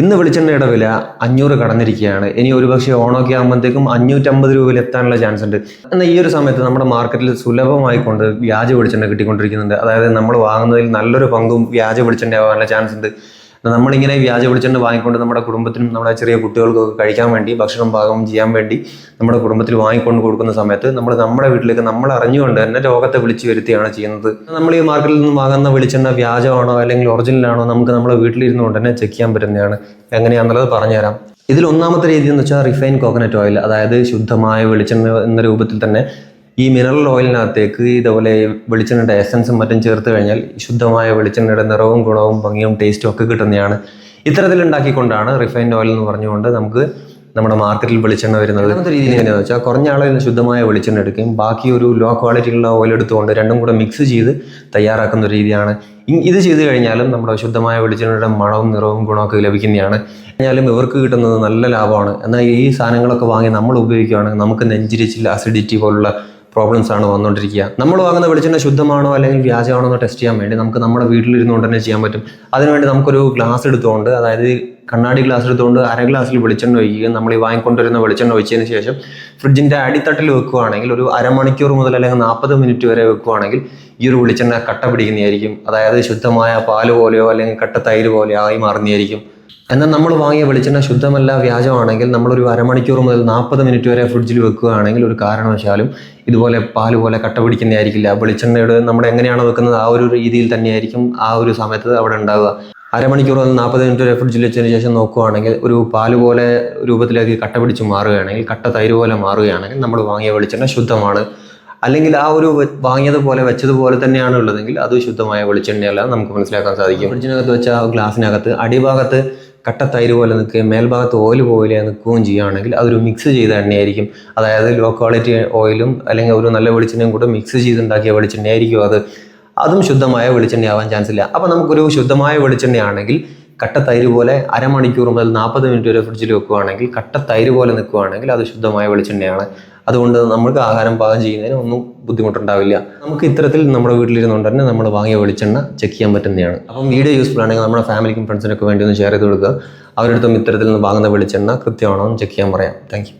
ഇന്ന് വെളിച്ചെണ്ണയുടെ വില അഞ്ഞൂറ് കടന്നിരിക്കുകയാണ്. ഇനി ഒരുപക്ഷെ ഓണമൊക്കെ ആകുമ്പോഴത്തേക്കും അഞ്ഞൂറ്റമ്പത് രൂപയിൽ എത്താനുള്ള ചാൻസ് ഉണ്ട്. എന്നാൽ ഈ ഒരു സമയത്ത് നമ്മുടെ മാർക്കറ്റിൽ സുലഭമായിക്കൊണ്ട് വ്യാജ വെളിച്ചെണ്ണ കിട്ടിക്കൊണ്ടിരിക്കുന്നുണ്ട്. അതായത് നമ്മൾ വാങ്ങുന്നതിൽ നല്ലൊരു പങ്കും വ്യാജ വെളിച്ചെണ്ണ ആവാനുള്ള ചാൻസ് ഉണ്ട്. നമ്മളിങ്ങനെ വ്യാജ വിളിച്ചുകൊണ്ട് വാങ്ങിക്കൊണ്ട് നമ്മുടെ കുടുംബത്തിനും നമ്മുടെ ചെറിയ കുട്ടികൾക്കൊക്കെ കഴിക്കാൻ വേണ്ടി ഭക്ഷണം പാകം ചെയ്യാൻ വേണ്ടി നമ്മുടെ കുടുംബത്തിൽ വാങ്ങിക്കൊണ്ട് കൊടുക്കുന്ന സമയത്ത് നമ്മൾ നമ്മുടെ വീട്ടിലേക്ക് നമ്മൾ അറിഞ്ഞുകൊണ്ട് തന്നെ രോഗത്തെ വിളിച്ചു വരുത്തിയാണ് ചെയ്യുന്നത്. നമ്മൾ ഈ മാർക്കറ്റിൽ നിന്ന് വാങ്ങുന്ന വിളിച്ചെണ്ണ വ്യാജമാണോ അല്ലെങ്കിൽ ഒറിജിനലാണോ നമുക്ക് നമ്മുടെ വീട്ടിലിരുന്നുകൊണ്ട് തന്നെ ചെക്ക് ചെയ്യാൻ പറ്റുന്നതാണ്. എങ്ങനെയാണെന്നുള്ളത് പറഞ്ഞുതരാം. ഇതിൽ ഒന്നാമത്തെ രീതി എന്ന് വെച്ചാൽ റിഫൈൻ കോക്കനട്ട് ഓയിൽ അതായത് ശുദ്ധമായ വെളിച്ചെണ്ണ എന്ന രൂപത്തിൽ തന്നെ ഈ മിനറൽ ഓയിലിനകത്തേക്ക് ഇതേപോലെ വെളിച്ചെണ്ണയുടെ എസൻസും മറ്റും ചേർത്ത് കഴിഞ്ഞാൽ ശുദ്ധമായ വെളിച്ചെണ്ണയുടെ നിറവും ഗുണവും ഭംഗിയും ടേസ്റ്റും ഒക്കെ കിട്ടുന്നതാണ്. ഇത്തരത്തിൽ ഉണ്ടാക്കിക്കൊണ്ടാണ് റിഫൈൻഡ് ഓയിൽ എന്ന് പറഞ്ഞുകൊണ്ട് നമുക്ക് നമ്മുടെ മാർക്കറ്റിൽ വെളിച്ചെണ്ണ വരുന്നത്. രണ്ടാമത്തെ രീതി എങ്ങനെയാണെന്ന് വെച്ചാൽ കുറഞ്ഞ അളവിൽ ശുദ്ധമായ വെളിച്ചെണ്ണ എടുക്കുകയും ബാക്കി ഒരു ലോ ക്വാളിറ്റിയുള്ള ഓയിൽ എടുത്തുകൊണ്ട് രണ്ടും കൂടെ മിക്സ് ചെയ്ത് തയ്യാറാക്കുന്ന ഒരു രീതിയാണ്. ഇത് ചെയ്തു കഴിഞ്ഞാലും നമ്മുടെ ശുദ്ധമായ വെളിച്ചെണ്ണയുടെ മണവും നിറവും ഗുണമൊക്കെ ലഭിക്കുന്നതാണ്. കഴിഞ്ഞാലും ഇവർക്ക് കിട്ടുന്നത് നല്ല ലാഭമാണ്. എന്നാൽ ഈ സാധനങ്ങളൊക്കെ വാങ്ങി നമ്മൾ ഉപയോഗിക്കുകയാണെങ്കിൽ നമുക്ക് നെഞ്ചിരിച്ചിൽ അസിഡിറ്റി പോലുള്ള പ്രോബ്ലംസ് ആണ് വന്നുകൊണ്ടിരിക്കുക. നമ്മൾ വാങ്ങുന്ന വെളിച്ചെണ്ണ ശുദ്ധമാണോ അല്ലെങ്കിൽ വ്യാജമാണോ എന്ന് ടെസ്റ്റ് ചെയ്യാൻ വേണ്ടി നമുക്ക് നമ്മുടെ വീട്ടിലിരുന്നുകൊണ്ട് തന്നെ ചെയ്യാൻ പറ്റും. അതിനുവേണ്ടി നമുക്കൊരു ഗ്ലാസ് എടുത്തുകൊണ്ട് അതായത് കണ്ണാടി ഗ്ലാസ് എടുത്തുകൊണ്ട് അര ഗ്ലാസ്സിൽ വെളിച്ചെണ്ണ ഒഴിക്കുകയും നമ്മൾ ഈ വാങ്ങിക്കൊണ്ടുവരുന്ന വെളിച്ചെണ്ണ ഒഴിച്ചതിന് ശേഷം ഫ്രിഡ്ജിന്റെ അടിത്തട്ടിൽ വെക്കുകയാണെങ്കിൽ ഒരു അരമണിക്കൂർ മുതൽ അല്ലെങ്കിൽ നാൽപ്പത് മിനിറ്റ് വരെ വെക്കുകയാണെങ്കിൽ ഈ ഒരു വെളിച്ചെണ്ണ കട്ട പിടിക്കുന്നതായിരിക്കും. അതായത് ശുദ്ധമായ പാൽ പോലെയോ അല്ലെങ്കിൽ കട്ട തൈര് പോലെയോ ആയി മാറുന്നതായിരിക്കും. എന്നാൽ നമ്മൾ വാങ്ങിയ വെളിച്ചെണ്ണ ശുദ്ധമല്ല വ്യാജമാണെങ്കിൽ നമ്മളൊരു അരമണിക്കൂർ മുതൽ നാൽപ്പത് മിനിറ്റ് വരെ ഫ്രിഡ്ജിൽ വെക്കുകയാണെങ്കിൽ ഒരു കാരണവശാലും ഇതുപോലെ പാൽ പോലെ കട്ട പിടിക്കുന്നതായിരിക്കില്ല. വെളിച്ചെണ്ണയുടെ നമ്മൾ എങ്ങനെയാണ് വെക്കുന്നത് ആ ഒരു രീതിയിൽ തന്നെയായിരിക്കും ആ ഒരു സമയത്ത് അവിടെ ഉണ്ടാവുക. അരമണിക്കൂർ മുതൽ നാൽപ്പത് മിനിറ്റ് വരെ ഫ്രിഡ്ജിൽ വെച്ചതിന് ശേഷം നോക്കുകയാണെങ്കിൽ ഒരു പാൽ പോലെ രൂപത്തിലേക്ക് കട്ട പിടിച്ച് മാറുകയാണെങ്കിൽ കട്ട തൈര് പോലെ മാറുകയാണെങ്കിൽ നമ്മൾ വാങ്ങിയ വെളിച്ചെണ്ണ ശുദ്ധമാണ്. അല്ലെങ്കിൽ ആ ഒരു വാങ്ങിയതുപോലെ വെച്ചതുപോലെ തന്നെയാണ് ഉള്ളതെങ്കിൽ അത് ശുദ്ധമായ വെളിച്ചെണ്ണയല്ല നമുക്ക് മനസ്സിലാക്കാൻ സാധിക്കും. ഫ്രിഡ്ജിനകത്ത് വെച്ച ആ ഗ്ലാസ്സിനകത്ത് അടിഭാഗത്ത് കട്ട തൈര് പോലെ നിൽക്കുകയും മേൽഭാഗത്ത് ഓയിൽ പോലെ നിൽക്കുകയും ചെയ്യുകയാണെങ്കിൽ അതൊരു മിക്സ് ചെയ്ത എണ്ണയായിരിക്കും. അതായത് ലോ ക്വാളിറ്റി ഓയിലും അല്ലെങ്കിൽ ഒരു നല്ല വെളിച്ചെണ്ണയും കൂടെ മിക്സ് ചെയ്തുണ്ടാക്കിയ വെളിച്ചെണ്ണയായിരിക്കും അത്. അതും ശുദ്ധമായ വെളിച്ചെണ്ണയാവാൻ ചാൻസ് ഇല്ല. അപ്പോൾ നമുക്കൊരു ശുദ്ധമായ വെളിച്ചെണ്ണയാണെങ്കിൽ കട്ട തൈര് പോലെ അരമണിക്കൂർ മുതൽ നാൽപ്പത് മിനിറ്റ് വരെ ഫ്രിഡ്ജിൽ വെക്കുകയാണെങ്കിൽ കട്ട തൈര് പോലെ നിൽക്കുകയാണെങ്കിൽ അത് ശുദ്ധമായ വെളിച്ചെണ്ണയാണ്. അതുകൊണ്ട് നമുക്ക് ആഹാരം പാകം ചെയ്യുന്നതിന് ഒന്നും ബുദ്ധിമുട്ടുണ്ടാവില്ല. നമുക്ക് ഇത്തരത്തിൽ നമ്മുടെ വീട്ടിലിരുന്നുകൊണ്ട് തന്നെ നമ്മൾ വാങ്ങിയ വെളിച്ചെണ്ണ ചെക്ക് ചെയ്യാൻ പറ്റുന്നതാണ്. അപ്പം വീഡിയോ യൂസ്ഫുൾ ആണെങ്കിൽ നമ്മുടെ ഫാമിലിക്കും ഫ്രണ്ട്സിനൊക്കെ വേണ്ടി ഒന്ന് ഷെയർ ചെയ്ത് കൊടുക്കുക. അവരുടെ അടുത്തും ഇത്തരത്തിൽ നിന്ന് വാങ്ങുന്ന വെളിച്ചെണ്ണ കൃത്യമാണോ എന്ന് ചെക്ക് ചെയ്യാൻ പറയാം. താങ്ക്